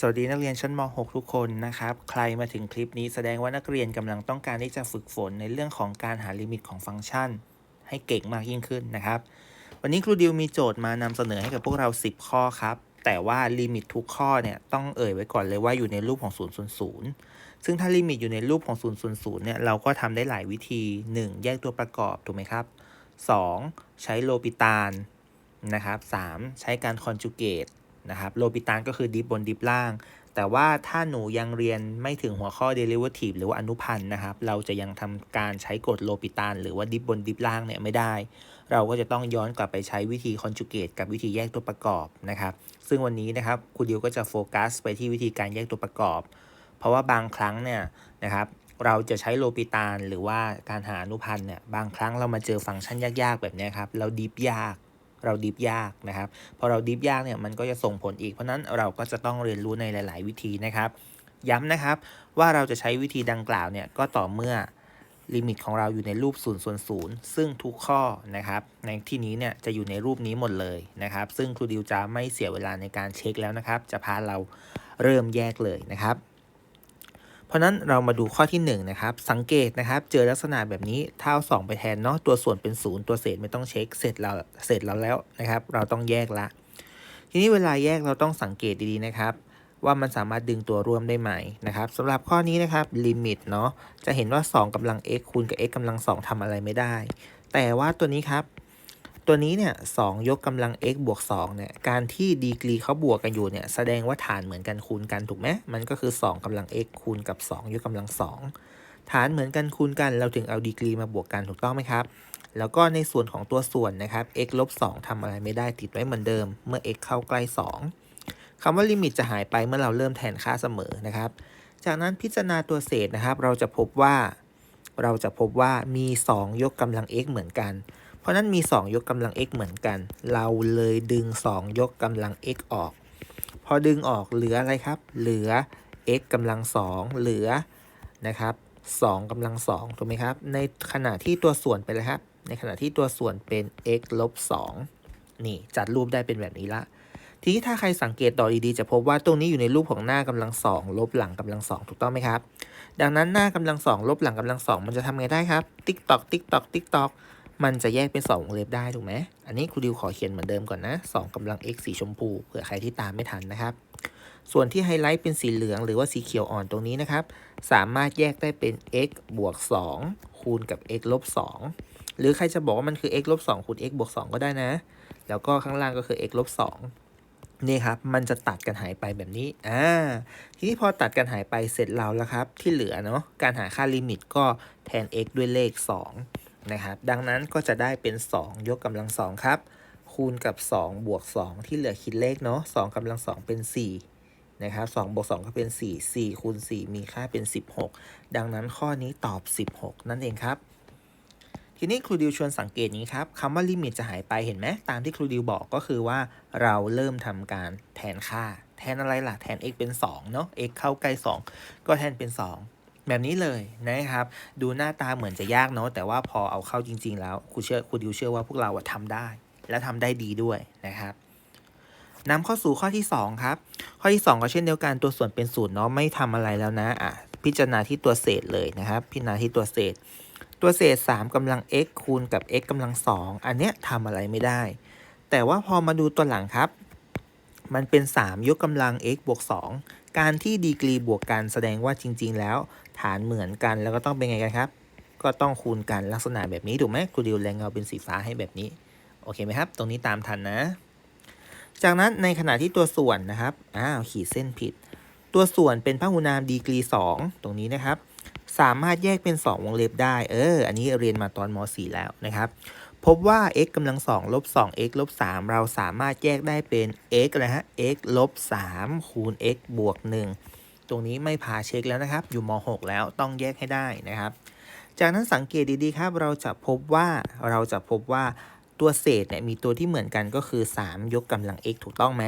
สวัสดีนักเรียนชั้นม .6 ทุกคนนะครับ ใครมาถึงคลิปนี้แสดงว่านักเรียนกำลังต้องการที่จะฝึกฝนในเรื่องของการหาลิมิตของฟังก์ชัน ให้เก่งมากยิ่งขึ้นนะครับ วันนี้ครูดิวมีโจทย์มานำเสนอให้กับพวกเรา 10 ข้อครับ แต่ว่าลิมิตทุกข้อเนี่ยต้องเอ่ยไว้ก่อนเลยว่าอยู่ในรูปของ0 0 0ซึ่งถ้าลิมิตอยู่ในรูปของ0 0 0เนี่ยเราก็ทำได้หลายวิธี 1. แยกตัวประกอบถูกไหมครับ 2. ใช้โลปิตานนะครับ 3. ใช้การคอนจูเกต นะครับโลปิตานก็คือดิฟบนดิฟล่าง แต่ว่าถ้าหนูยังเรียนไม่ถึงหัวข้อ derivative หรือว่าอนุพันธ์นะครับ เราจะยังทำการใช้กฎโลปิตานหรือว่าดิฟบนดิฟล่างเนี่ยไม่ได้ เราก็จะต้องย้อนกลับไปใช้วิธีคอนจูเกตกับวิธีแยกตัวประกอบนะครับ ซึ่งวันนี้นะครับครูดิวก็จะโฟกัสไปที่วิธีการแยกตัวประกอบ เพราะว่าบางครั้งเนี่ยนะครับเราจะใช้โลปิตานหรือว่าการหาอนุพันธ์เนี่ยบางครั้งเรามาเจอฟังก์ชันยากๆ แบบนี้ครับ เราดิฟยาก เราดิฟยากนะครับ พอเราดิฟยากเนี่ยมันก็จะส่งผลอีก เพราะนั้นเราก็จะต้องเรียนรู้ในหลาย ๆ วิธีนะครับ ย้ำนะครับว่าเราจะใช้วิธีดังกล่าวเนี่ยก็ต่อเมื่อลิมิตของเราอยู่ในรูป0ส่วน0ซึ่งทุกข้อนะครับ ในที่นี้เนี่ยจะอยู่ในรูปนี้หมดเลยนะครับ ซึ่งครูดิวจะไม่เสียเวลาในการเช็คแล้วนะครับ จะพาเราเริ่มแยกเลยนะครับ ราะนั้นเรามาดูข้อที่1นะครับ สังเกตนะครับ เจอลักษณะแบบนี้เท่า2ไปแทนเนาะตัวส่วนเป็น 0 ตัวเศษไม่ต้องเช็คเสร็จแล้วเสร็จแล้วแล้วนะครับ เราต้องแยกละ ทีนี้เวลาแยกเราต้องสังเกตดีๆนะครับ ว่ามันสามารถดึงตัวร่วมได้ไหมนะครับสำหรับข้อนี้นะครับลิมิตเนาะจะเห็นว่า 2กำลัง x คูณกับ x กำลัง 2ทำอะไรไม่ได้ แต่ว่าตัวนี้ครับ ตัวนี้เนี่ยสยกกำลัง x บวก2เนี่ยการที่ดีกรีเขาบวกกันอยู่เนี่ยแสดงว่าฐานเหมือนกันคูณกันถูกไหมมันก็คือ 2กำลัง x คูณกับ 2 ยกกำลัง 2 ฐานเหมือนกันคูณกันเราถึงเอาดีกรีมาบวกกันถูกต้องไหมครับ แล้วก็ในส่วนของตัวส่วนนะครับ x ลบ2ทำอะไรไม่ได้ติดไว้เหมือนเดิม เมื่อ x เข้าใกล้ 2คำว่าลิมิตจะหายไปเมื่อเราเริ่มแทนค่าเสมอนะครับ จากนั้นพิจารณาตัวเศษนะครับ เราจะพบว่า เราจะพบว่ามี 2 ยกกำลัง x เหมือนกัน เพราะนั้นมี 2 ยกกำลัง x เหมือนกัน เราเลยดึง 2 ยกกำลัง x ออก พอดึงออกเหลืออะไรครับ เหลือ x กำลัง2เหลือนะครับ2กำลัง2ถูกไหมครับ ในขณะที่ตัวส่วนเป็นอะไรครับ ในขณะที่ตัวส่วนเป็น x ลบ2นี่จัดรูปได้เป็นแบบนี้ละ ทีนี้ถ้าใครสังเกตต่อดีๆ จะพบว่าตรงนี้อยู่ในรูปของหน้ากำลังสองลบหลังกำลังสองถูกต้องไหมครับ ดังนั้นหน้ากำลังสองลบหลังกำลังสองมันจะทำไงได้ครับ ติ๊กตอกติ๊กตอกติ๊กตอก มันจะแยกเป็น2วงเล็บได้ถูกไหมอันนี้ครูดิวขอเขียนเหมือนเดิมก่อนนะ2กำลัง x สีชมพูเผื่อใครที่ตามไม่ทันนะครับ ส่วนที่ไฮไลท์เป็นสีเหลืองหรือว่าสีเขียวอ่อนตรงนี้นะครับ สามารถแยกได้เป็น x บวก 2 คูณกับ x ลบ2หรือใครจะบอกว่ามันคือ x ลบ2คูณ x บวก2ก็ได้นะ แล้วก็ข้างล่างก็คือ x ลบ2นี่ครับ มันจะตัดกันหายไปแบบนี้ อ่า ทีนี้พอตัดกันหายไปเสร็จแล้วแล้วครับ ที่เหลือเนาะ การหาค่าลิมิตก็แทน x ด้วยเลข 2 นะครับดังนั้นก็จะได้เป็น 2 ยกกำลัง2ครับ คูณกับ 2 บวก 2 ที่เหลือคิดเลขเนาะ2กำลัง2เป็น 4 นะครับ2บวก 2 ก็เป็น 4 4คูณ4มีค่าเป็น 16 ดังนั้นข้อนี้ตอบ 16 นั่นเองครับ ทีนี้ครูดิวชวนสังเกตนี้ครับคำว่าลิมิตจะหายไปเห็นไหมตามที่ครูดิวบอกก็คือว่าเราเริ่มทำการแทนค่า แทนอะไรล่ะแทน x เป็น2เนาะ x เข้าใกล้ 2 ก็แทนเป็น 2 แบบนี้เลยนะครับ ดูหน้าตาเหมือนจะยากเนาะแต่ว่าพอเอาเข้าจริง ๆ แล้วครูเชื่อครูดิวเชื่อว่าพวกเราอะทำได้ และทำได้ดีด้วยนะครับนำเข้าสู่ข้อที่ 2 ครับ ข้อที่ 2 ก็เช่นเดียวกันตัวส่วนเป็นศูนย์เนาะไม่ทำอะไรแล้วนะอะพิจารณาที่ตัวเศษเลยนะครับ พิจารณาที่ตัวเศษ ตัวเศษ 3กำลัง x คูณกับ x กำลัง 2 อันเนี้ยทำอะไรไม่ได้ แต่ว่าพอมาดูตัวหลังครับ มันเป็น 3 ยกกำลัง x บวก 2 การที่ดีกรีบวกกันแสดงว่าจริง ๆ แล้ว ฐานเหมือนกันแล้วก็ต้องเป็นไงกันครับ ก็ต้องคูณกันลักษณะแบบนี้ถูกไหมครูดิวแรงเงาเป็นสีฟ้าให้แบบนี้ โอเคไหมครับ ตรงนี้ตามทันนะ จากนั้นในขณะที่ตัวส่วนนะครับอ้าวขีดเส้นผิด ตัวส่วนเป็นพหุนามดีกรี 2 ตรงนี้นะครับ สามารถแยกเป็น 2 วงเล็บได้ เออ อันนี้เรียนมาตอนม .4 แล้วนะครับ พบว่า x กำลัง2ลบ 2x ลบ3เราสามารถแยกได้เป็น x นะฮะ x ลบ3คูณ x บวก 1 ตรงนี้ไม่พาเช็คแล้วนะครับ อยู่ม .6 แล้วต้องแยกให้ได้นะครับ จากนั้นสังเกตดีๆครับ เราจะพบว่าเราจะพบว่าตัวเศษเนี่ยมีตัวที่เหมือนกันก็คือ 3 ยกกำลัง x ถูกต้องไหม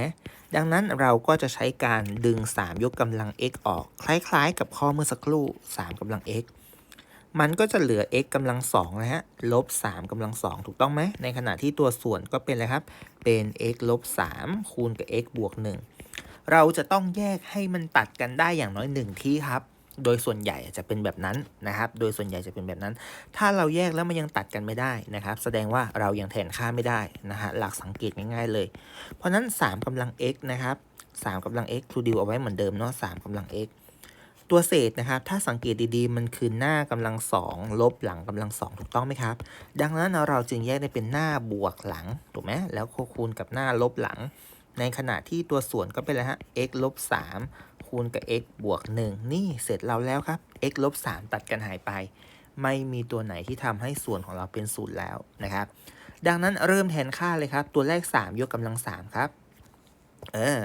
ดังนั้นเราก็จะใช้การดึง 3 ยกกำลัง x ออก คล้ายๆ กับข้อเมื่อสักครู่ 3กำลัง x มันก็จะเหลือ x กำลัง2นะฮะ ลบ3กำลัง2ถูกต้องไหม ในขณะที่ตัวส่วนก็เป็นอะไรครับ เป็น x ลบ3คูณกับ x บวก1 เราจะต้องแยกให้มันตัดกันได้อย่างน้อยหนึ่งที่ครับ โดยส่วนใหญ่จะเป็นแบบนั้นนะครับ โดยส่วนใหญ่จะเป็นแบบนั้น ถ้าเราแยกแล้วมันยังตัดกันไม่ได้นะครับ แสดงว่าเรายังแทนค่าไม่ได้นะฮะหลักสังเกตง่ายๆเลย เพราะนั้น 3กำลัง x นะครับ3กำลัง x ครูดิวเอาไว้เหมือนเดิมเนาะ3กำลัง x ตัวเศษนะครับ ถ้าสังเกตดีๆ มันคือหน้ากำลังสองลบหลังกำลังสองถูกต้องไหมครับ ดังนั้นเราจึงแยกได้เป็นหน้าบวกหลังถูกไหมแล้วคูณกับหน้าลบหลัง ในขณะที่ตัวส่วนก็เป็นอะไรฮะ x ลบ3คูณกับ x บวก 1 นี่เสร็จเราแล้วครับ x ลบ3ตัดกันหายไป ไม่มีตัวไหนที่ทำให้ส่วนของเราเป็นศูนย์แล้วนะครับ ดังนั้นเริ่มแทนค่าเลยครับ ตัวแรก 3 ยกกำลัง 3 ครับ เออ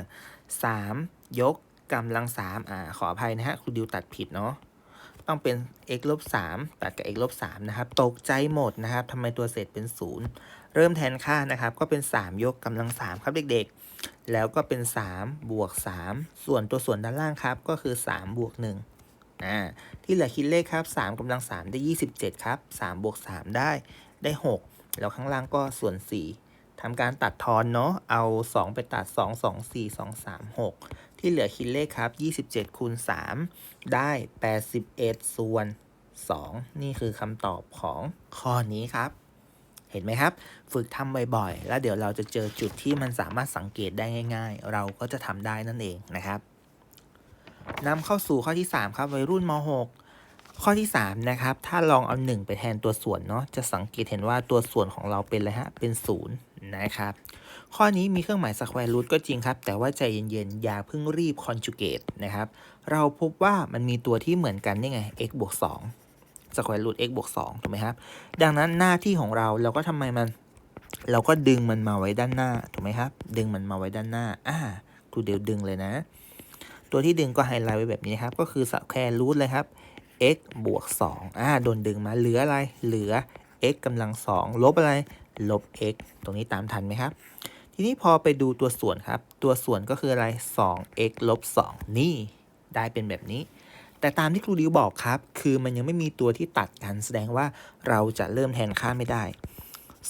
3ยกกำลัง3อ่าขออภัยนะฮะครูดิวตัดผิดเนาะต้องเป็น x ลบ3ตัดกับ x ลบ3นะครับ ตกใจหมดนะครับทำไมตัวเศษเป็น 0 เริ่มแทนค่านะครับ ก็เป็น 3 ยกกำลัง 3 ครับเด็กๆ แล้วก็เป็น 3 บวก 3 ส่วนตัวส่วนด้านล่างครับ ก็คือ 3 บวก1อ่าที่เหลือคิดเลขครับ 3กำลัง 3 ได้ 27 ครับ 3 บวก 3 ได้ได้ 6 แล้วข้างล่างก็ส่วน 4ทำการตัดทอนเนาะ เอา 2 ไปตัด 2 2 4 2 3 6 ที่เหลือคิดเลขครับ 27คูณ3ได้ 81 ส่วน 2 นี่คือคำตอบของข้อนี้ครับ เห็นไหมครับ ฝึกทำบ่อยๆ แล้วเดี๋ยวเราจะเจอจุดที่มันสามารถสังเกตได้ง่าย ๆ เราก็จะทำได้นั่นเองนะครับนำเข้าสู่ข้อที่ 3 ครับวัยรุ่นม .6 ข้อที่ 3 นะครับ ถ้าลองเอา 1 ไปแทนตัวส่วนเนาะจะสังเกตเห็นว่าตัวส่วนของเราเป็นอะไรฮะเป็น0นะครับข้อนี้มีเครื่องหมายสแควร์รูทก็จริงครับ แต่ว่าใจเย็นๆ อย่าเพิ่งรีบคอนจูเกตนะครับ เราพบว่ามันมีตัวที่เหมือนกันนี่ไง x บวก2 สแควร์รูท x บวก2ถูกไหมครับ ดังนั้นหน้าที่ของเราเราก็ทำไมมัน เราก็ดึงมันมาไว้ด้านหน้าถูกไหมครับ ดึงมันมาไว้ด้านหน้าอ่าครูเดี๋ยวดึงเลยนะ ตัวที่ดึงก็ไฮไลท์ไว้แบบนี้ครับ ก็คือสแควร์รูทเลยครับ x บวก2อ่าโดนดึงมาเหลืออะไรเหลือ x กำลัง2ลบอะไร ลบ x ตรงนี้ตามทันไหมครับ ทีนี้พอไปดูตัวส่วนครับ ตัวส่วนก็คืออะไร 2x ลบ 2 นี่ ได้เป็นแบบนี้ แต่ตามที่ครูดิวบอกครับ คือมันยังไม่มีตัวที่ตัดกันแสดงว่าเราจะเริ่มแทนค่าไม่ได้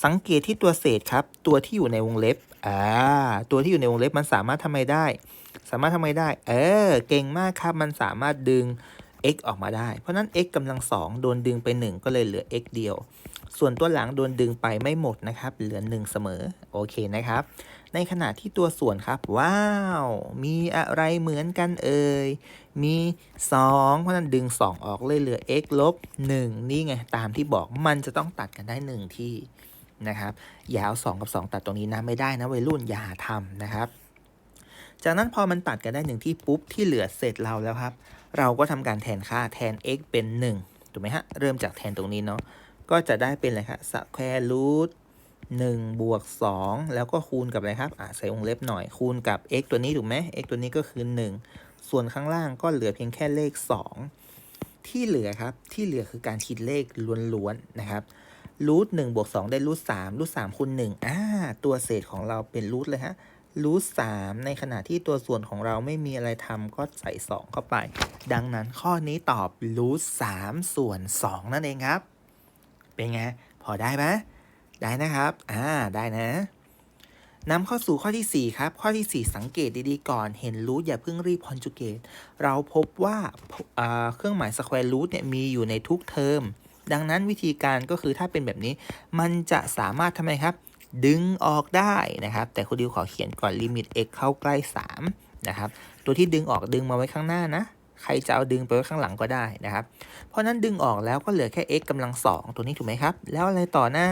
สังเกตที่ตัวเศษครับ ตัวที่อยู่ในวงเล็บอ่าตัวที่อยู่ในวงเล็บมันสามารถทำไมได้ สามารถทำไมได้ เออ เก่งมากครับ มันสามารถดึง x ออกมาได้ เพราะนั้น x กำลังสองโดนดึงไป 1 ก็เลยเหลือ x เดียว ส่วนตัวหลังโดนดึงไปไม่หมดนะครับ เหลือ 1 เสมอ โอเคนะครับ ในขณะที่ตัวส่วนครับ ว้าว มีอะไรเหมือนกันเอ่ย มี 2 เพราะนั้นดึง 2 ออกเลยเหลือ x ลบ 1 นี่ไง ตามที่บอกมันจะต้องตัดกันได้ 1 ที่นะครับอย่าว2กับ 2 ตัดตรงนี้นะไม่ได้นะวัยรุ่นอย่าทำนะครับ จากนั้นพอมันตัดกันได้หนึ่งที่ปุ๊บที่เหลือเสร็จเราแล้วครับ เราก็ทำการแทนค่าแทน x เป็น 1 ถูกไหมฮะ เริ่มจากแทนตรงนี้เนาะก็จะได้เป็นอะไรครับสแควร์รูท หนึ่งบวกสองแล้วก็คูณกับอะไรครับอ่าใส่วงเล็บหน่อย คูณกับ x ตัวนี้ถูกไหม x ตัวนี้ก็คือ 1 ส่วนข้างล่างก็เหลือเพียงแค่เลข 2 ที่เหลือครับที่เหลือคือการคิดเลขล้วนๆนะครับรูทหนึ่งบวกสองได้รูทสามรูทสามคูณหนึ่งอ่าตัวเศษของเราเป็นรูทเลยฮะรูทสามในขณะที่ตัวส่วนของเราไม่มีอะไรทำก็ใส่สองเข้าไป ดังนั้นข้อนี้ตอบรูทสามส่วนสองนั่นเองครับ เป็นไง พอได้ไหม ได้นะครับ อ่า ได้นะนำเข้าสู่ข้อที่ 4 ครับ ข้อที่ 4 สังเกตดีๆ ก่อน เห็นรูทอย่าเพิ่งรีบคอนจูเกต เราพบว่าเครื่องหมายสแควร์รูทเนี่ยมีอยู่ในทุกเทอม ดังนั้นวิธีการก็คือถ้าเป็นแบบนี้ มันจะสามารถทำไมครับ ดึงออกได้นะครับ แต่คุณดิวขอเขียนก่อนลิมิต x เข้าใกล้ 3 นะครับ ตัวที่ดึงออกดึงมาไว้ข้างหน้านะ ใครจะเอาดึงไปไว้ข้างหลังก็ได้นะครับ เพราะนั้นดึงออกแล้วก็เหลือแค่ x กำลัง 2 ตัวนี้ถูกไหมครับ แล้วอะไรต่อหน้า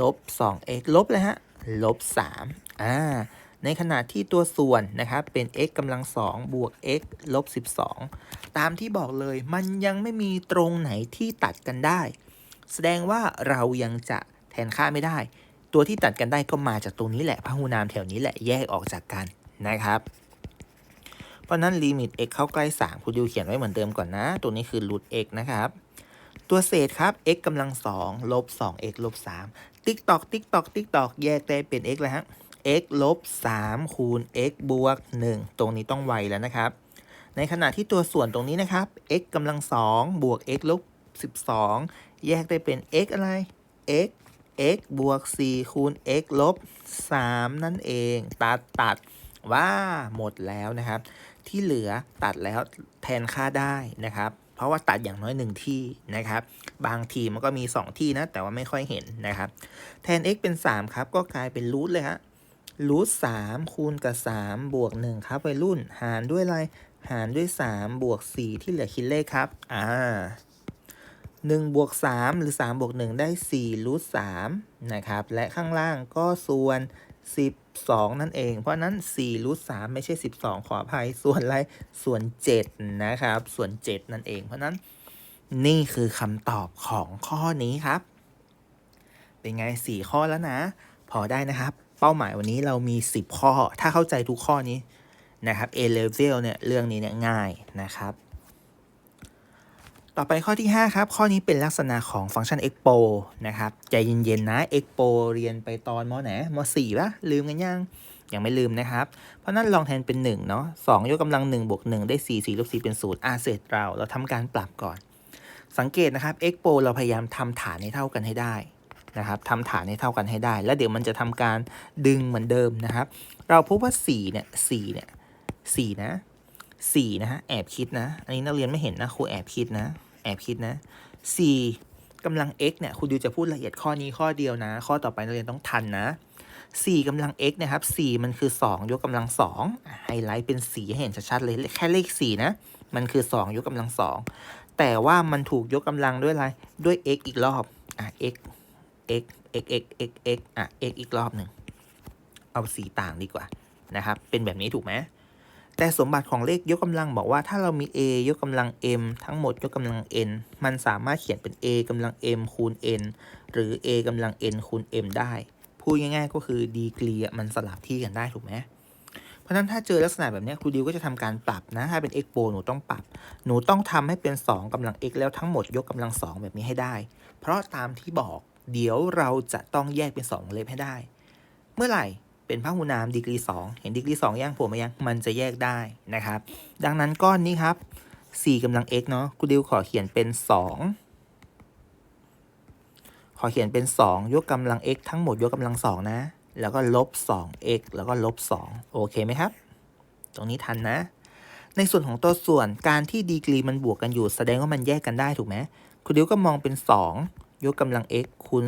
ลบ 2x ลบเลยฮะ ลบ 3 อ่า ในขณะที่ตัวส่วนนะครับเป็น x กำลัง 2 บวก x ลบ 12 ตามที่บอกเลยมันยังไม่มีตรงไหนที่ตัดกันได้ แสดงว่าเรายังจะแทนค่าไม่ได้ ตัวที่ตัดกันได้ก็มาจากตรงนี้แหละพหูนามแถวนี้แหละแยกออกจากกันนะครับ เพราะนั้นลิมิต x เข้าใกล้ 3 คุณดิวเขียนไว้เหมือนเดิมก่อนนะ ตัวนี้คือรูท x นะครับตัวเศษครับ x กำลัง2ลบ 2x ลบ 3 ติ๊กตอกติ๊กตอกติ๊กตอกแยกได้เป็น x แล้วฮะ x ลบ3คูณ x บวก 1 ตรงนี้ต้องไวแล้วนะครับ ในขณะที่ตัวส่วนตรงนี้นะครับ x กำลัง2บวก x ลบ12 แยกได้เป็น x อะไร x x บวก 4 คูณ x ลบ 3 นั่นเอง ตัดตัดว่าหมดแล้วนะครับ ที่เหลือตัดแล้วแทนค่าได้นะครับ เพราะว่าตัดอย่างน้อยหนึ่งที่นะครับ บางทีมันก็มี 2 ที่นะ แต่ว่าไม่ค่อยเห็นนะครับ แทน x เป็น 3 ครับ ก็กลายเป็นรูทเลยฮะรูทสามคูณกับ 3 บวก 1 ครับวัยรุ่น หารด้วยอะไร หารด้วย 3 บวก 4 ที่เหลือคิดเลขครับ อ่า1บวก3หรือ 3 บวก 1 ได้4รูท3นะครับ และข้างล่างก็ส่วน 12 นั่นเอง เพราะนั้น4รูท3ไม่ใช่ 12 ขออภัย ส่วนอะไร ส่วน 7 นะครับ ส่วน 7 นั่นเอง เพราะนั้นนี่คือคำตอบของข้อนี้ครับ เป็นไง 4 ข้อแล้วนะ พอได้นะครับ เป้าหมายวันนี้เรามี 10 ข้อ ถ้าเข้าใจทุกข้อนี้นะครับ A level เนี่ย เรื่องนี้เนี่ยง่ายนะครับ ต่อไปข้อที่ 5 ครับ ข้อนี้เป็นลักษณะของฟังก์ชัน expo นะครับ ใจเย็นๆนะ expo เรียนไปตอนมไหนม4ปะลืมกันยัง ยังไม่ลืมนะครับ เพราะนั้นลองแทนเป็น 1 เนาะ2ยกกำลัง1บวก1ได้ 4 4ลบ4เป็น0อาเสร็จเรา เราทำการปรับก่อน สังเกตนะครับ expo เราพยายามทำฐานให้เท่ากันให้ได้นะครับทำฐานให้เท่ากันให้ได้ แล้วเดี๋ยวมันจะทำการดึงเหมือนเดิมนะครับ เราพบว่า4เนี่ย4เนี่ย4นะ 4นะฮะแอบคิดนะ อันนี้นักเรียนไม่เห็นนะครูแอบคิดนะ แอบคิดนะ4กำลัง x เนี่ยครูดิวจะพูดละเอียดข้อนี้ข้อเดียวนะ ข้อต่อไปนักเรียนต้องทันนะ4กำลัง x นะครับ 4 มันคือ 2 ยกกำลัง2อะไฮไลท์เป็นสีให้เห็นชัดๆเลย แค่เลข 4 นะ มันคือ 2 ยกกำลัง 2 แต่ว่ามันถูกยกกำลังด้วยอะไร ด้วย x อีกรอบ อะ x x x x x x อะ x อีกรอบหนึ่ง เอาสีต่างดีกว่านะครับ เป็นแบบนี้ถูกไหม แต่สมบัติของเลขยกกำลังบอกว่าถ้าเรามี a ยกกำลัง m ทั้งหมดยกกำลัง n มันสามารถเขียนเป็น a กำลัง m คูณ n หรือ a กำลัง n คูณ m ได้ พูดง่ายๆ ก็คือดีกรีมันสลับที่กันได้ถูกไหมเพราะนั้นถ้าเจอลักษณะแบบนี้ครูดิวก็จะทำการปรับนะ ถ้าเป็น x โปหนูต้องปรับ หนูต้องทำให้เป็น 2กำลัง x แล้วทั้งหมดยกกำลัง 2 แบบนี้ให้ได้ เพราะตามที่บอกเดี๋ยวเราจะต้องแยกเป็น2วงเล็บให้ได้ เมื่อไหร่ เป็นพหุนามดีกรี 2 เห็นดีกรี2ย่างผมไหมยังมันจะแยกได้นะครับ ดังนั้นก้อนนี้ครับ4กำลัง x เนาะครูดิวขอเขียนเป็น 2 ขอเขียนเป็น 2 ยกกำลัง x ทั้งหมดยกกำลัง 2 นะ แล้วก็ลบ 2x แล้วก็ลบ 2 โอเคไหมครับ ตรงนี้ทันนะ ในส่วนของตัวส่วนการที่ดีกรีมันบวกกันอยู่ แสดงว่ามันแยกกันได้ถูกไหมครูดิวก็มองเป็น 2 ยกกำลัง x คูณ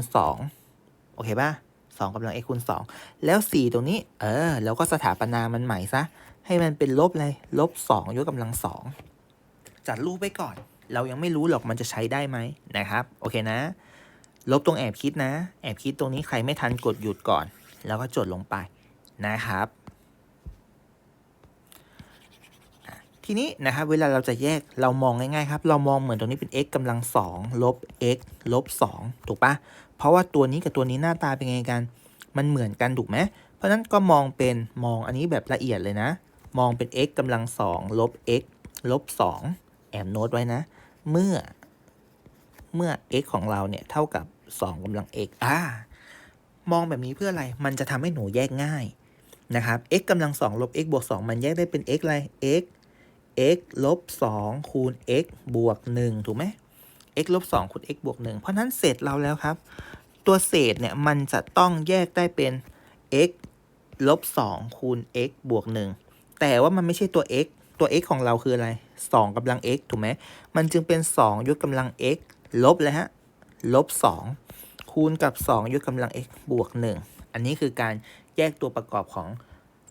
2 โอเคป่ะ 2กำลัง x คูณ 2 แล้ว 4 ตรงนี้ เออ แล้วก็สถาปนามันใหม่ซะ ให้มันเป็นลบเลย ลบ 2 ยกกำลัง 2 จัดรูปไว้ก่อน เรายังไม่รู้หรอกมันจะใช้ได้ไหมนะครับ โอเคนะ ลบตรงแอบคิดนะ แอบคิดตรงนี้ใครไม่ทันกดหยุดก่อน แล้วก็จดลงไปนะครับ ทีนี้นะครับ เวลาเราจะแยกเรามองง่ายๆครับ เรามองเหมือนตรงนี้เป็น x กำลัง2ลบ x ลบ2ถูกปะ เพราะว่าตัวนี้กับตัวนี้หน้าตาเป็นไงกัน มันเหมือนกันถูกไหมเพราะนั้นก็มองเป็นมองอันนี้แบบละเอียดเลยนะ มองเป็น x กำลัง2ลบ x ลบ2แอบโน้ตไว้นะ เมื่อ เมื่อ x ของเราเนี่ยเท่ากับ 2กำลัง x อ่ามองแบบนี้เพื่ออะไร มันจะทำให้หนูแยกง่ายนะครับ x กำลัง2ลบ x บวก 2 มันแยกได้เป็น x อะไร x x ลบ2คูณ x บวก 1 ถูกไหม x ลบ2คูณ x บวก 1 เพราะนั้นเศษเราแล้วครับ ตัวเศษเนี่ยมันจะต้องแยกได้เป็น x ลบ2คูณ x บวก 1 แต่ว่ามันไม่ใช่ตัว x ตัว x ของเราคืออะไร 2กำลัง x ถูกไหม มันจึงเป็น 2 ยกกำลัง x ลบเลยฮะ ลบ 2 คูณกับ 2 ยกกำลัง x บวก 1 อันนี้คือการแยกตัวประกอบของ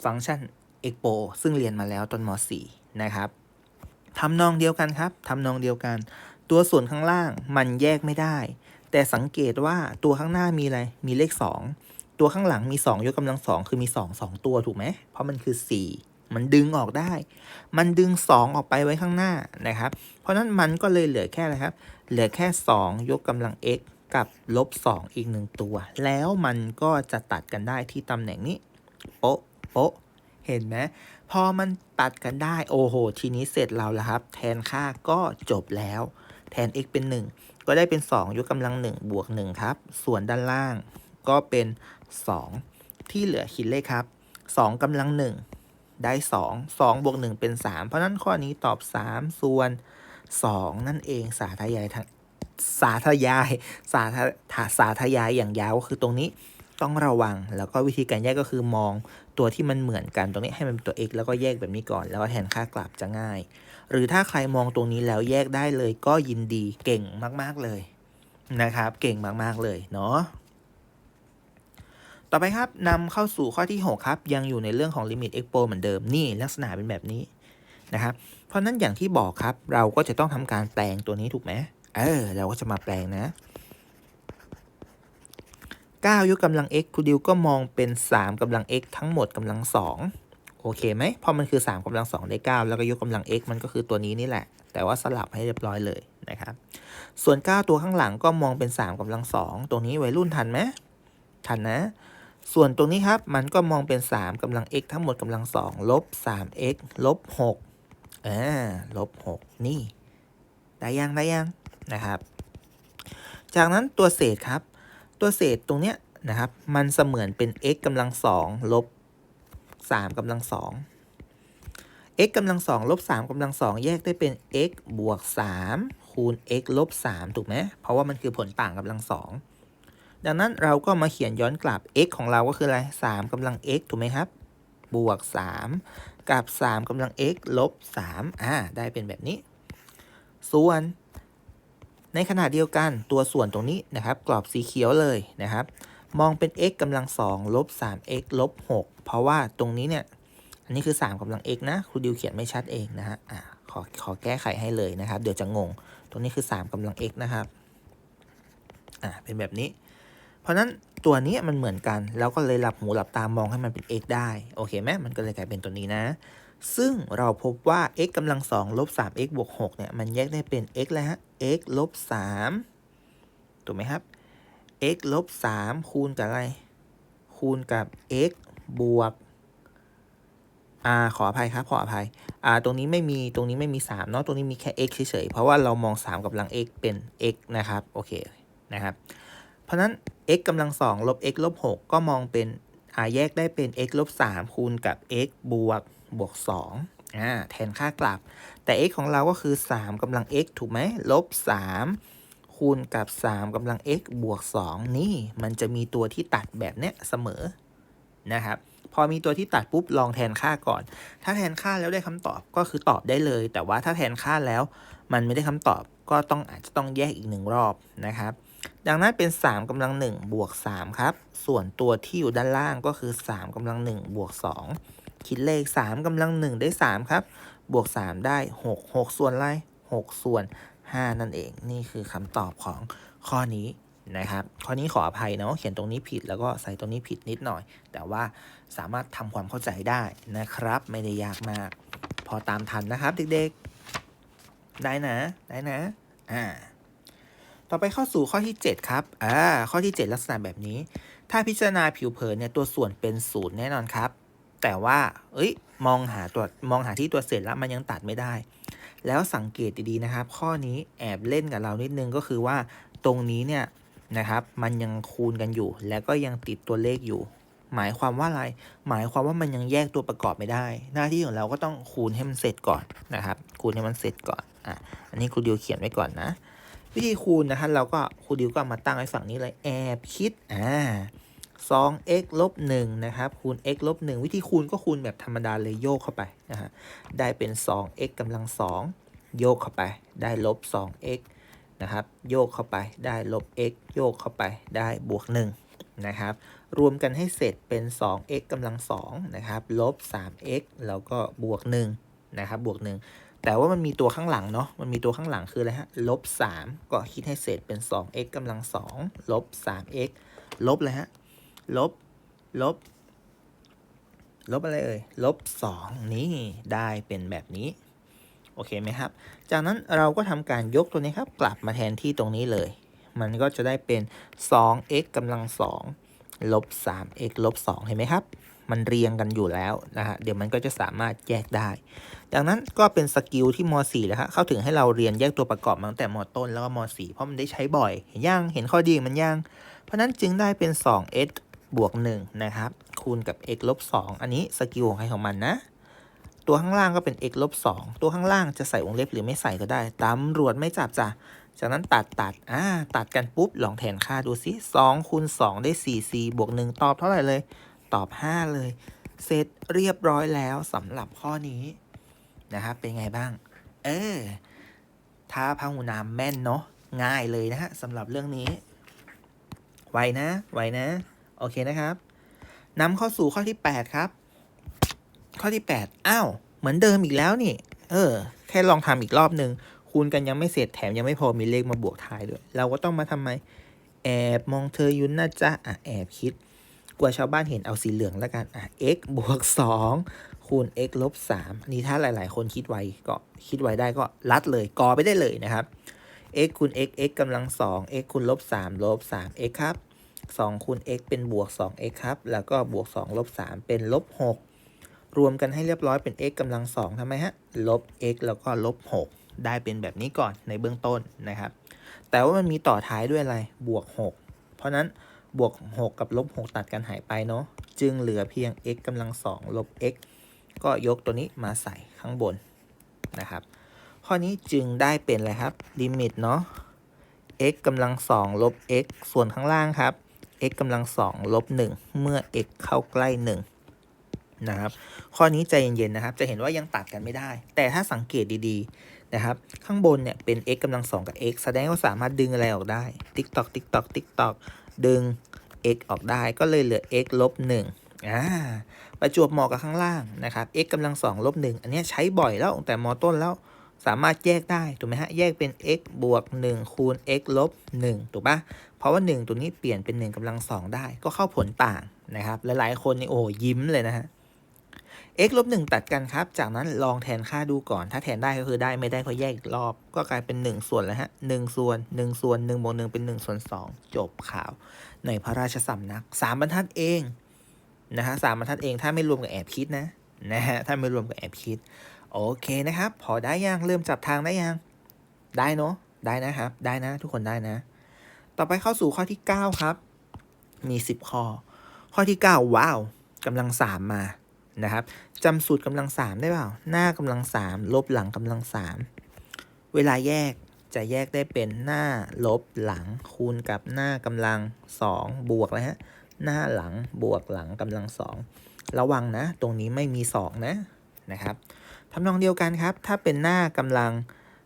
ฟังก์ชัน expo ซึ่งเรียนมาแล้วตอนม .4 นะครับทำนองเดียวกันครับทำนองเดียวกัน ตัวส่วนข้างล่างมันแยกไม่ได้ แต่สังเกตว่าตัวข้างหน้ามีอะไร มีเลข 2 ตัวข้างหลังมี 2 ยกกำลัง 2 คือมี 2 2 ตัวถูกไหม เพราะมันคือ 4 มันดึงออกได้ มันดึง 2 ออกไปไว้ข้างหน้านะครับ เพราะนั้นมันก็เลยเหลือแค่อะไรครับ เหลือแค่ 2 ยกกำลัง x กับลบ 2 อีกหนึ่งตัว แล้วมันก็จะตัดกันได้ที่ตำแหน่งนี้ โป๊ะ โป๊ะ เห็นไหม พอมันตัดกันได้ โอ้โห ทีนี้เสร็จเราแล้วครับ แทนค่าก็จบแล้ว แทน x เป็น 1 ก็ได้เป็น 2 ยกกำลัง1บวก1ครับ ส่วนด้านล่างก็เป็น 2 ที่เหลือคิดเลขครับ 2กำลัง 1 ได้ 2 2บวก1เป็น 3 เพราะนั้นข้อนี้ตอบ 3 ส่วน 2 นั่นเองสาธยายทางสาธยายสาธาสาธยายอย่างยาวก็คือตรงนี้ต้องระวังแล้วก็วิธีการแยกก็คือมองตัวที่มันเหมือนกันตรงนี้ให้มันเป็นตัว x แล้วก็แยกแบบนี้ก่อน แล้วก็แทนค่ากลับจะง่าย หรือถ้าใครมองตรงนี้แล้วแยกได้เลยก็ยินดีเก่งมากๆเลยนะครับ เก่งมากๆเลยเนาะต่อไปครับนำเข้าสู่ข้อที่ 6 ครับ ยังอยู่ในเรื่องของลิมิต expo เหมือนเดิมนี่ลักษณะเป็นแบบนี้นะครับ เพราะนั้นอย่างที่บอกครับ เราก็จะต้องทำการแปลงตัวนี้ถูกไหมเออ เราก็จะมาแปลงนะ9ยกกำลัง x ครูดิวก็มองเป็น 3กำลัง x ทั้งหมดกำลัง 2 โอเคไหมพราะมันคือ3กำลัง2ได้ 9 แล้วก็ยกกำลัง x มันก็คือตัวนี้นี่แหละ แต่ว่าสลับให้เรียบร้อยเลยนะครับ ส่วน 9 ตัวข้างหลังก็มองเป็น 3กำลัง 2 ตรงนี้วัยรุ่นทันไหมทันนะ ส่วนตรงนี้ครับ มันก็มองเป็น 3กำลัง x ทั้งหมดกำลัง 2 ลบ 3x ลบ6อ่าลบ 6 นี่ ได้ยังได้ยังนะครับ จากนั้นตัวเศษครับ ตัวเศษตรงเนี้ยนะครับ มันเสมือนเป็น x กำลัง 2 ลบ 3กำลัง 2 x กำลัง 2 ลบ 3กำลัง 2 แยกได้เป็น x บวก 3 คูณ x ลบ 3 ถูกไหม เพราะว่ามันคือผลต่างกำลัง 2 ดังนั้นเราก็มาเขียนย้อนกลับ x ของเราก็คืออะไร 3กำลัง x ถูกไหมครับ บวก 3 กับ 3กำลัง x ลบ 3 อ่า ได้เป็นแบบนี้ ส่วน ในขณะเดียวกันตัวส่วนตรงนี้นะครับ กรอบสีเขียวเลยนะครับมองเป็น x กำลัง 2 ลบ 3x ลบ6 เพราะว่าตรงนี้เนี่ย อันนี้คือ 3กำลัง x นะ ครูดิวเขียนไม่ชัดเองนะฮะอ่าขอขอแก้ไขให้เลยนะครับ เดี๋ยวจะงง ตรงนี้คือ 3กำลัง x นะครับ อ่า เป็นแบบนี้ เพราะนั้นตัวนี้มันเหมือนกัน แล้วก็เลยหลับหูหลับตามองให้มันเป็น x ได้ โอเคไหมมันก็เลยกลายเป็นตัวนี้นะ ซึ่งเราพบว่า x กำลัง2ลบ 3x บวก6เนี่ย มันแยกได้เป็น x แล้วฮะ x ลบ3ถูกไหมครับ x ลบ3คูณกับอะไร คูณกับ x บวกอ่าขออภัยครับ ขออภัยอ่าตรงนี้ไม่มี ตรงนี้ไม่มี 3 เนาะ ตรงนี้มีแค่ x เฉยๆ เพราะว่าเรามอง 3กำลัง x เป็น x นะครับ โอเค นะครับ เพราะนั้น x กำลัง2ลบ x ลบ6ก็มองเป็นอ่าแยกได้เป็น x ลบ3คูณกับ x บวก บวก2อ่า แทนค่ากลับ แต่ x ของเราก็คือ 3กำลัง x ถูกไหมลบ 3คูณกับ 3กำลัง x บวก 2 นี่ มันจะมีตัวที่ตัดแบบเนี้ยเสมอ นะครับพอมีตัวที่ตัดปุ๊บลองแทนค่าก่อน ถ้าแทนค่าแล้วได้คำตอบก็คือตอบได้เลย แต่ว่าถ้าแทนค่าแล้วมันไม่ได้คำตอบก็ต้องอาจจะต้องแยกอีกหนึ่งรอบนะครับ ดังนั้นเป็น 3กำลัง1บวก3ครับ ส่วนตัวที่อยู่ด้านล่างก็คือ 3กำลัง1บวก2คิดเลข 3กำลัง1ได้ 3 ครับ บวก 3 ได้ 6 6 ส่วนอะไร6ส่วน 5 นั่นเอง นี่คือคำตอบของข้อนี้ นะครับข้อนี้ขออภัยเนาะเขียนตรงนี้ผิดแล้วก็ใส่ตรงนี้ผิดนิดหน่อย แต่ว่าสามารถทำความเข้าใจได้นะครับ ไม่ได้ยากมาก พอตามทันนะครับเด็กๆ ได้นะได้นะอ่าต่อไปเข้าสู่ข้อที่ 7 ครับ อ่า ข้อที่ 7 ลักษณะแบบนี้ ถ้าพิจารณาผิวเผินเนี่ยตัวส่วนเป็นศูนย์แน่นอนครับ แต่ว่า เอ้ย มองหาตัว มองหาที่ตัวเศษแล้วมันยังตัดไม่ได้ แล้วสังเกตดีๆนะครับ ข้อนี้แอบเล่นกับเรานิดนึงก็คือว่า ตรงนี้เนี่ย นะครับ มันยังคูณกันอยู่ แล้วก็ยังติดตัวเลขอยู่ หมายความว่าอะไร หมายความว่ามันยังแยกตัวประกอบไม่ได้ หน้าที่ของเราก็ต้องคูณให้มันเสร็จก่อนนะครับ คูณให้มันเสร็จก่อน อะ อันนี้ครูดิวเขียนไว้ก่อนนะ วิธีคูณนะครับเราก็ครูดิวก็มาตั้งไว้ฝั่งนี้เลยแอบคิด อ่า 2x ลบ1นะครับ คูณ x ลบ1วิธีคูณก็คูณแบบธรรมดาเลยโยกเข้าไปนะฮะ ได้เป็น 2x กำลัง2โยกเข้าไป ได้ลบ 2x นะครับ โยกเข้าไปได้ลบ x โยกเข้าไปได้บวก 1 นะครับ รวมกันให้เสร็จเป็น 2x กำลัง2นะครับลบ 3x แล้วก็บวก 1 นะครับบวก 1 แต่ว่ามันมีตัวข้างหลังเนาะมันมีตัวข้างหลังคืออะไรฮะลบ 3 ก็คิดให้เสร็จเป็น 2x กำลัง2ลบ 3x ลบเลยฮะลบลบ ลบอะไรเอ่ยลบ 2 นี่ได้เป็นแบบนี้ อเคไหมครับ จากนั้นเราก็ทำการยกตัวนี้ครับ กลับมาแทนที่ตรงนี้เลย มันก็จะได้เป็น 2x กำลัง 2 ลบ 3x ลบ 2 เห็นไหมครับ มันเรียงกันอยู่แล้วนะฮะ เดี๋ยวมันก็จะสามารถแยกได้ดังนั้นก็เป็นสกิลที่ม .4 แล้วครับเข้าถึงให้เราเรียนแยกตัวประกอบมาตั้งแต่ม ต้นแล้วก็ม .4 เพราะมันได้ใช้บ่อย เห็นยังเห็นข้อดีมันยังเพราะนั้นจึงได้เป็น 2x บวก 1 นะครับ คูณกับ x ลบ 2 อันนี้สกิลของใครของมันนะ ตัวข้างล่างก็เป็น x ลบ2ตัวข้างล่างจะใส่วงเล็บหรือไม่ใส่ก็ได้ตำรวจไม่จับจ้ะจากนั้นตัดตัดอ่าตัดกันปุ๊บลองแทนค่าดูสิ2คูณ2ได้ 4c บวก 1 ตอบเท่าไหร่เลย ตอบ 5 เลย เสร็จเรียบร้อยแล้วสำหรับข้อนี้นะครับเป็นไงบ้าง เออถ้าพหูนามแม่นเนาะง่ายเลยนะฮะสำหรับเรื่องนี้ ไวนะ ไวนะ โอเคนะครับนำเข้าสู่ข้อที่ 8 ครับ ข้อที่ 8 อ้าว เหมือนเดิมอีกแล้วนี่ เออ แค่ลองทำอีกรอบหนึ่งคูณกันยังไม่เสร็จแถมยังไม่พอมีเลขมาบวกท้ายด้วย เราก็ต้องมาทำไม แอบมองเธอยู่นนะจ๊ะอะแอบคิด กลัวชาวบ้านเห็นเอาสีเหลืองแล้วกันอะ x บวก 2 คูณ x ลบ3อันนี้ถ้าหลาย ๆ คนคิดไวก็คิดไวได้ก็ลัดเลยกอไปได้เลยนะครับ x คูณ x x กำลัง 2 x คูณลบ3ลบ3 x ครับ2คูณ x เป็นบวก 2x ครับ แล้วก็บวก 2 ลบ 3 เป็นลบ 6 รวมกันให้เรียบร้อยเป็น x กำลัง2ทำไมฮะ ลบ x แล้วก็ลบ 6 ได้เป็นแบบนี้ก่อนในเบื้องต้นนะครับ แต่ว่ามันมีต่อท้ายด้วยอะไร บวก 6 เพราะนั้นบวก 6 กับลบ 6 ตัดกันหายไปเนาะ จึงเหลือเพียง x กำลัง2ลบ x ก็ยกตัวนี้มาใส่ข้างบนนะครับ ข้อนี้จึงได้เป็นอะไรครับ ลิมิตเนาะ x กำลัง2ลบ x ส่วนข้างล่างครับ x กำลัง2ลบ 1 เมื่อ x เข้าใกล้ 1 นะครับ ข้อนี้ใจเย็นๆนะครับ จะเห็นว่ายังตัดกันไม่ได้ แต่ถ้าสังเกตดีๆนะครับ ข้างบนเนี่ยเป็น x กำลัง2กับ x แสดงว่าสามารถดึงอะไรออกได้ ติ๊กตอกติ๊กตอกติ๊กตอกดึง x ออกได้ก็เลยเหลือ x ลบ1อ่าประจวบเหมาะกับข้างล่างนะครับ x กำลัง2ลบ1อันนี้ใช้บ่อยแล้วแต่มอต้นแล้วสามารถแยกได้ถูกไหมฮะ แยกเป็น x บวก 1 คูณ x ลบ 1 ถูกปะเพราะว่า 1 ตัวนี้เปลี่ยนเป็น 1กำลัง 2 ได้ ก็เข้าผลต่างนะครับ หลายๆคนนี่โอ้ยิ้มเลยนะฮะ x ลบ1ตัดกันครับ จากนั้นลองแทนค่าดูก่อน ถ้าแทนได้ก็คือได้ไม่ได้ก็แยกอีกรอบ ก็กลายเป็น 1 ส่วนแล้วฮะ1ส่วน 1 ส่วน1บวก1เป็น 1 ส่วน 2 จบข่าว ในพระราชสำนัก 3 บรรทัดเองนะฮะสามบรรทัดเองถ้าไม่รวมกับแอบคิดนะนะฮะถ้าไม่รวมกับแอบคิด โอเคนะครับ พอได้ยังเริ่มจับทางได้ยังได้เนาะได้นะครับ ได้นะทุกคนได้นะ ต่อไปเข้าสู่ข้อที่ 9 ครับ มี 10 ข้อ ข้อที่ 9 ว้าวกำลัง3มา นะครับจำสูตรกำลัง3ได้เปล่า หน้ากำลัง3ลบหลังกำลัง3เวลาแยกจะแยกได้เป็นหน้าลบหลังคูณกับหน้ากำลัง2บวกแล้วฮะหน้าหลังบวกหลังกำลัง2ระวังนะ ตรงนี้ไม่มี2นะนะครับทำนองเดียวกันครับ ถ้าเป็นหน้ากำลัง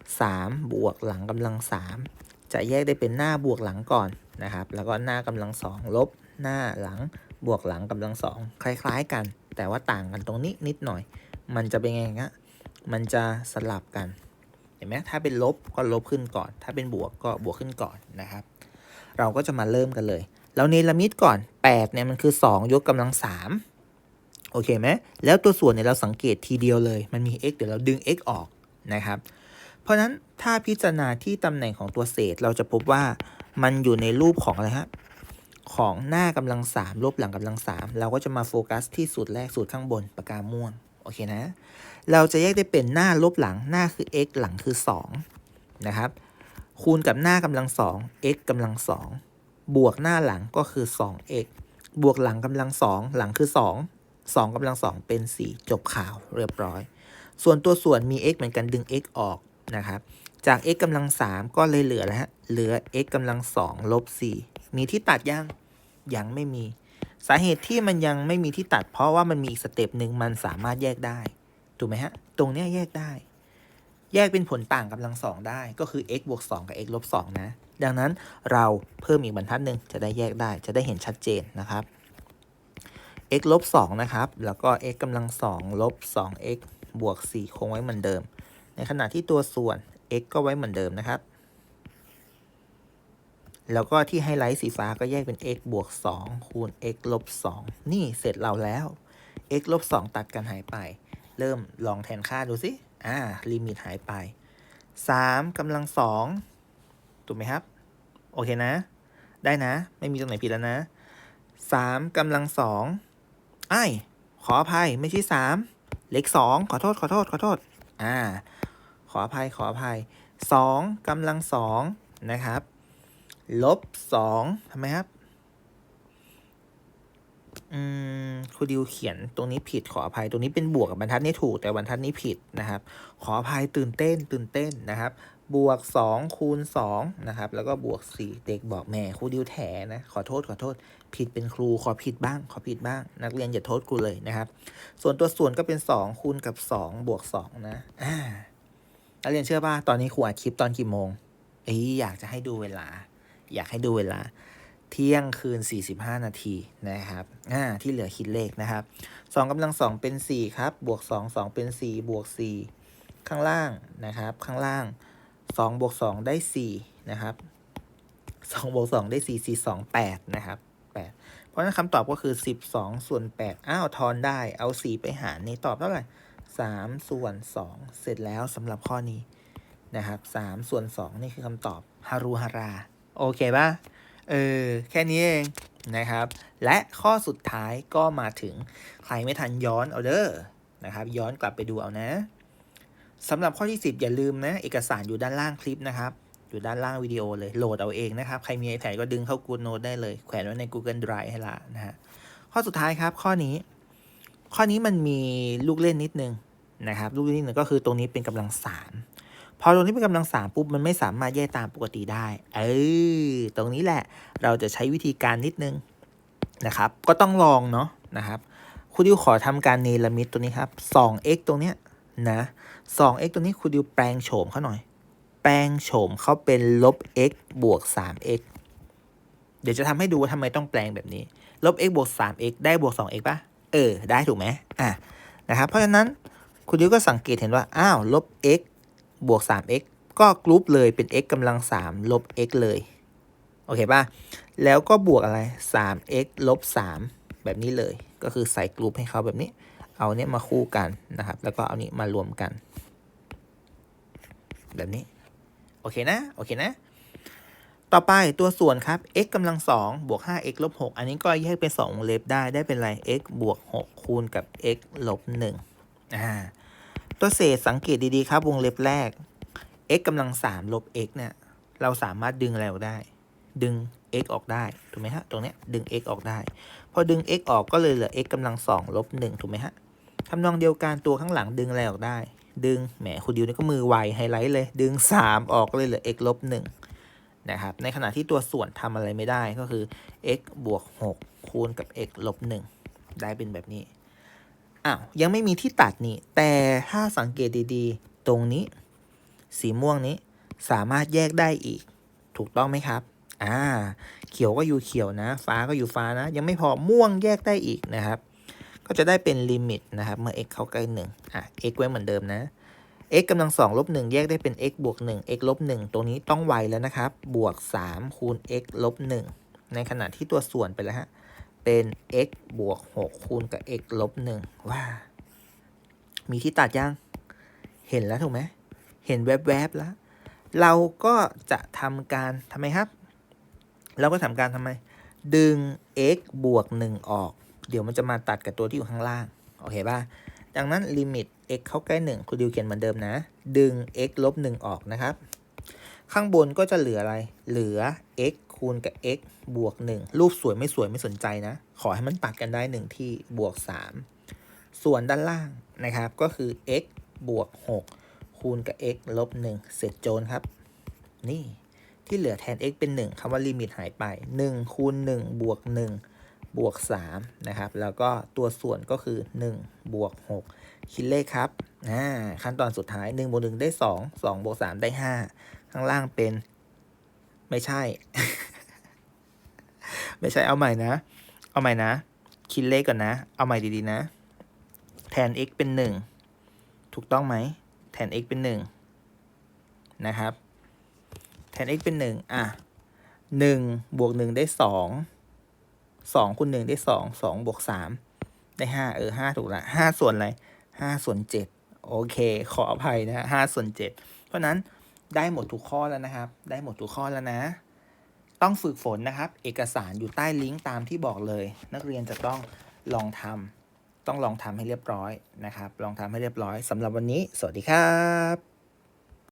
3บวกหลังกำลัง3จะแยกได้เป็นหน้าบวกหลังก่อนนะครับ แล้วก็หน้ากำลัง2ลบหน้าหลังบวกหลังกำลัง2คล้าย ๆ กัน แต่ว่าต่างกันตรงนี้นิดหน่อย มันจะเป็นไงฮะมันจะสลับกัน เห็นไหมถ้าเป็นลบก็ลบขึ้นก่อน ถ้าเป็นบวกก็บวกขึ้นก่อนนะครับ เราก็จะมาเริ่มกันเลยเราเนรมิตก่อน 8 เนี่ย มันคือ 2 ยกกำลัง 3 โอเคไหม แล้วตัวส่วนเนี่ยเราสังเกตทีเดียวเลย มันมี x เดี๋ยวเราดึง x ออกนะครับ เพราะฉะนั้นถ้าพิจารณาที่ตำแหน่งของตัวเศษเราจะพบว่ามันอยู่ในรูปของอะไรฮะ ของหน้ากำลัง3ลบหลังกำลัง3เราก็จะมาโฟกัสที่สูตรแรกสูตรข้างบนปากกาม่วงโอเคนะ เราจะแยกได้เป็นหน้าลบหลังหน้าคือ x หลังคือ 2 นะครับ คูณกับหน้ากำลัง2 x กำลัง2บวกหน้าหลังก็คือ 2x บวกหลังกำลัง2หลังคือ 2 2กำลัง2เป็น 4 จบข่าวเรียบร้อย ส่วนตัวส่วนมี x เหมือนกันดึง x ออกนะครับ จาก x กำลัง3ก็เลยเหลือแล้วฮะเหลือ x กำลัง2ลบ4 มีที่ตัดยัง ยังไม่มี สาเหตุที่มันยังไม่มีที่ตัด เพราะว่ามันมีอีกสเต็ปหนึ่งมันสามารถแยกได้ ถูกไหมฮะ ตรงเนี้ยแยกได้ แยกเป็นผลต่างกำลังสองได้ ก็คือ x บวก2กับ x ลบ2นะ ดังนั้นเราเพิ่มอีกบรรทัดหนึ่งจะได้แยกได้ จะได้เห็นชัดเจนนะครับ x ลบ2นะครับ แล้วก็ x กำลัง2ลบ 2x บวก 4 คงไว้เหมือนเดิม ในขณะที่ตัวส่วน x ก็ไว้เหมือนเดิมนะครับ แล้วก็ที่ไฮไลท์สีฟ้าก็แยกเป็น x บวก 2 คูณ x ลบ 2 นี่เสร็จเราแล้ว x ลบ 2 ตัดกันหายไป เริ่มลองแทนค่าดูสิ อ่า ลิมิตหายไป 3กำลัง 2 ถูกไหมครับ โอเคนะ ได้นะ ไม่มีตรงไหนผิดแล้วนะ 3กำลัง 2ไอ้ขออภัยไม่ใช่ 3 เลข 2 ขอโทษ ขอโทษ ขอโทษ อ่า ขออภัย ขออภัย 2กำลัง 2 นะครับ ลบ2ทำไมครับ อืมครูดิวเขียนตรงนี้ผิดขออภัย ตรงนี้เป็นบวกกับบรรทัดนี้ถูก แต่บรรทัดนี้ผิดนะครับ ขออภัยตื่นเต้น ตื่นเต้นนะครับ บวก2คูณ2นะครับ แล้วก็บวก4เด็กบอกแม่ครูดิวแถนะ ขอโทษขอโทษ ผิดเป็นครูขอผิดบ้าง ขอผิดบ้าง นักเรียนอย่าโทษครูเลยนะครับ ส่วนตัวส่วนก็เป็น2คูณกับ2บวก2นะอ่านักเรียนเชื่อป่ะตอนนี้ครูอัดคลิปตอนกี่โมงเอ้ยอยากจะให้ดูเวลา อยากให้ดูเวลาเที่ยงคืน 45 นาทีนะครับอ่าที่เหลือคิดเลขนะครับ2กำลัง 2 เป็น 4 ครับ บวก 2 2 เป็น 4 บวก 4 ข้างล่างนะครับ ข้างล่าง 2 บวก 2 ได้ 4 นะครับ2บวก2ได้ 4 4 2 8 นะครับ 8 เพราะฉะนั้นคำตอบก็คือ 12 ส่วน 8 อ้าว ทอนได้ เอา 4 ไปหารนี่ตอบเท่าไหร่3ส่วน 2 เสร็จแล้วสำหรับข้อนี้นะครับ3ส่วน 2 นี่คือคำตอบฮารุฮารา โอเคป่ะ เออ แค่นี้เองนะครับ และข้อสุดท้ายก็มาถึงใครไม่ทันย้อนเอาเด้อนะครับ ย้อนกลับไปดูเอานะสำหรับข้อที่ 10 อย่าลืมนะ เอกสารอยู่ด้านล่างคลิปนะครับ อยู่ด้านล่างวิดีโอเลยโหลดเอาเองนะครับ ใครมี iPad ก็ดึงเข้า Good Note ได้เลย แขวนไว้ใน Google Drive ให้ละนะฮะข้อสุดท้ายครับข้อนี้ ข้อนี้มันมีลูกเล่นนิดนึงนะครับ ลูกเล่นนิดนึงก็คือตรงนี้เป็นกำลังสาม อตรงนี้เป็นกำลังสามปุ๊บมันไม่สามารถแยกตามปกติได้ เออตรงนี้แหละเราจะใช้วิธีการนิดนึงนะครับ ก็ต้องลองเนาะนะครับครูดิวขอทำการเนรมิตตัวนี้ครับ 2x ตรงเนี้ยนะ 2x ตรงนี้ครูดิวแปลงโฉมเขาหน่อย แปลงโฉมเขาเป็นลบ x บวก 3x เดี๋ยวจะทำให้ดูว่าทำไมต้องแปลงแบบนี้ ลบ x บวก 3x ได้บวก 2x ป่ะ เออ ได้ถูกไหมอะนะครับ เพราะฉะนั้นครูดิวก็สังเกตเห็นว่า อ้าว ลบ x บวก 3x ก็กรุ๊ปเลยเป็น x กำลัง 3 ลบ x เลย โอเคป่ะ แล้วก็บวกอะไร 3x ลบ 3 แบบนี้เลย ก็คือใส่กรุ๊ปให้เขาแบบนี้ เอาเนี้ยมาคู่กันนะครับ แล้วก็เอานี้มารวมกัน แบบนี้ โอเคนะ โอเคนะ ต่อไปตัวส่วนครับ x กำลัง 2 บวก 5x ลบ 6 อันนี้ก็แยกเป็น2วงเล็บได้ ได้เป็นไร x บวก 6 คูณกับ x ลบ1อ่า ตัวเศษสังเกตดีๆครับ วงเล็บแรก x กำลัง3ลบ x เนี่ย เราสามารถดึงอะไรออกได้ ดึง x ออกได้ ถูกไหมฮะ ตรงเนี้ยดึง x ออกได้ พอดึง x ออกก็เลยเหลือ x กำลัง2ลบ1ถูกไหมฮะทำนองเดียวกันตัวข้างหลังดึงอะไรออกได้ ดึง แหมคุณดิวนี่ก็มือไวไฮไลท์เลย ดึง 3 ออกเลยเหลือ x ลบ1นะครับ ในขณะที่ตัวส่วนทำอะไรไม่ได้ก็คือ x บวก 6 คูณกับ x ลบ1ได้เป็นแบบนี้ อ้าวยังไม่มีที่ตัดนี่ แต่ถ้าสังเกตดีๆ ตรงนี้ สีม่วงนี้สามารถแยกได้อีก ถูกต้องไหมครับ อ่า เขียวก็อยู่เขียวนะ ฟ้าก็อยู่ฟ้านะ ยังไม่พอม่วงแยกได้อีกนะครับ ก็จะได้เป็นลิมิตนะครับ เมื่อ x เข้าใกล้หนึ่งอะ x ไว้เหมือนเดิมนะ x กำลังสองลบหนึ่งแยกได้เป็น x บวกหนึ่ง x ลบหนึ่งตรงนี้ต้องไวแล้วนะครับ บวกสามคูณ x ลบหนึ่งในขณะที่ตัวส่วนไปแล้วฮะ เป็น x บวกหกคูณกับ x ลบหนึ่งว้ามีที่ตัดยัง เห็นแล้วถูกไหม เห็นแวบๆแล้ว เราก็จะทำการทำไมครับ เราก็ทำการทำไม ดึง x บวก 1 ออก เดี๋ยวมันจะมาตัดกับตัวที่อยู่ข้างล่าง โอเคป่ะ ดังนั้นลิมิต x เข้าใกล้ 1 คุณดิวเขียนเหมือนเดิมนะ ดึง x ลบ 1 ออกนะครับ ข้างบนก็จะเหลืออะไร เหลือ x คูณกับ x บวก 1 รูปสวยไม่สวยไม่สนใจนะ ขอให้มันตัดกันได้ 1 ที่บวก 3 ส่วนด้านล่างนะครับก็คือ x บวก 6 คูณกับ x ลบ 1 เสร็จโจรครับ นี่ที่เหลือแทน x เป็น 1คำว่าลิมิตหายไป 1 คูณ 1 บวก 1 บวก 3 นะครับ แล้วก็ตัวส่วนก็คือ 1 บวก 6 คิดเลขครับอ่าขั้นตอนสุดท้าย 1 บวก 1 ได้ 2 2 บวก 3 ได้ 5 ข้างล่างเป็น ไม่ใช่ ไม่ใช่เอาใหม่นะ เอาใหม่นะ คิดเลขก่อนนะ เอาใหม่ดีๆนะ แทน x เป็น1ถูกต้องไหม แทน x เป็น1นะครับ แทน x เป็นหนึ่งอะหนึ่งบวกหนึ่งได้สองสองคูณหนึ่งได้สองสองบวกสามได้ห้าเออห้าถูกละห้าส่วนอะไรห้าส่วนเจ็ดโอเค ขออภัยนะฮะห้าส่วนเจ็ดเพราะนั้นได้หมดทุกข้อแล้วนะครับ ได้หมดทุกข้อแล้วนะ ต้องฝึกฝนนะครับ เอกสารอยู่ใต้ลิงก์ตามที่บอกเลย นักเรียนจะต้องลองทำต้องลองทำให้เรียบร้อยนะครับ ลองทำให้เรียบร้อยสำหรับวันนี้ สวัสดีครับ